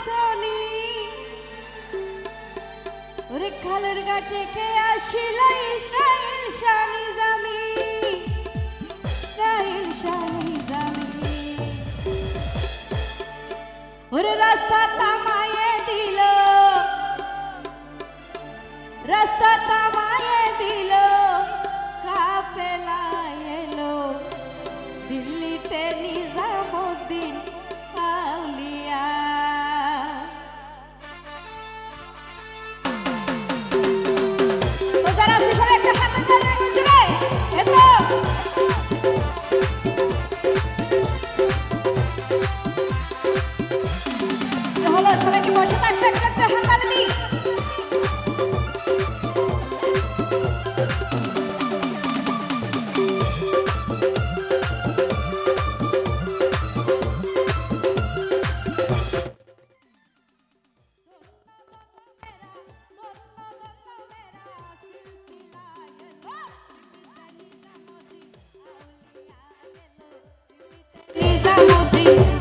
আসনি ওরে খালের ঘাটে কে আসিল ইসরাইল শানি জামি? ইসরাইল শানি জামি। ওরে রাস্তা তামা Please, I will be.